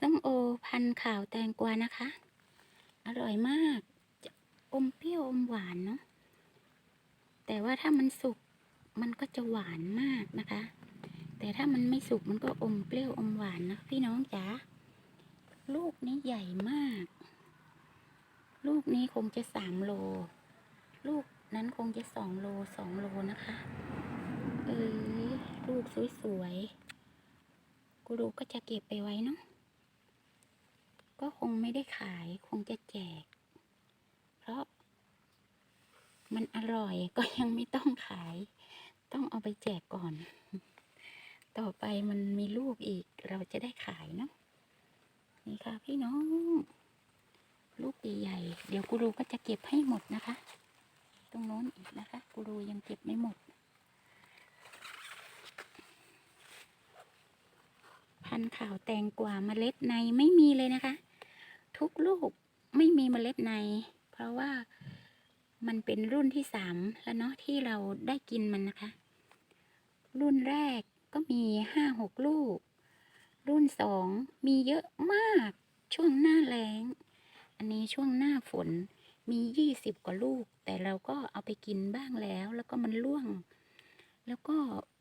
ส้มโอพันธุ์ขาวแตงกวานะคะ อร่อยมากอมเปรี้ยวอมหวานเนาะแต่ว่าถ้ามันสุกมันก็จะหวานมากนะคะ แต่ถ้ามันไม่สุกมันก็อมเปรี้ยวอมหวานนะพี่น้องจ๋าลูกนี้ใหญ่มาก ลูกนี้คงจะสามโล ลูกนั้นคงจะสองโลสองโลนะคะ เออลูกสวยๆกูรูก็จะเก็บไปไว้เนาะ ก็คงไม่ได้ขายคงจะแจก เพราะ มันอร่อยก็ยังไม่ต้องขาย ต้องเอาไปแจกก่อน ต่อไปมันมีลูกอีกเราจะได้ขายเนาะนี่ค่ะพี่น้อง ลูกใหญ่ๆเดี๋ยวกูรูก็จะเก็บให้หมดนะคะ ตรงโน้นอีกนะคะกูรูยังเก็บไม่หมด พันธุ์ขาวแตงกวาเมล็ดในไม่มีเลยนะคะ ทุกลูกไม่มีเมล็ดใน เพราะว่ามันเป็นรุ่นที่สามแล้วเนาะที่เราได้กินมันนะคะ รุ่นแรกก็มีห้าหกลูก รุ่นสองมีเยอะมากช่วงหน้าแล้ง อันนี้ช่วงหน้าฝนมียี่สิบกว่าลูก แต่เราก็เอาไปกินบ้างแล้ว แล้วก็มันร่วง แล้วก็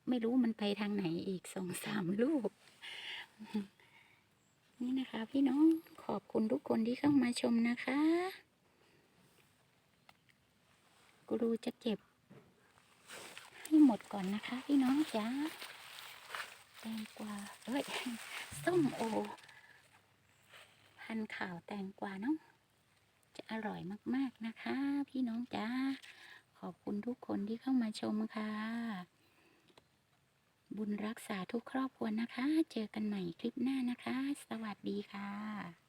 ไม่รู้มันไปทางไหนอีกสองสามลูก นี่นะคะพี่น้อง ขอบคุณทุกคนที่เข้ามาชมนะคะกูรูจะเก็บ ให้หมดก่อนนะคะ พี่น้องจ้าแตงกวาเอ้ยส้มโอ พันธุ์ขาวแตงกวาเนาะจะอร่อยมากๆนะคะ พี่น้องจ้าขอบคุณทุกคนที่เข้ามาชมค่ะ บุญรักษาทุกครอบครัวนะคะ เจอกันใหม่คลิปหน้านะคะ สวัสดีค่ะ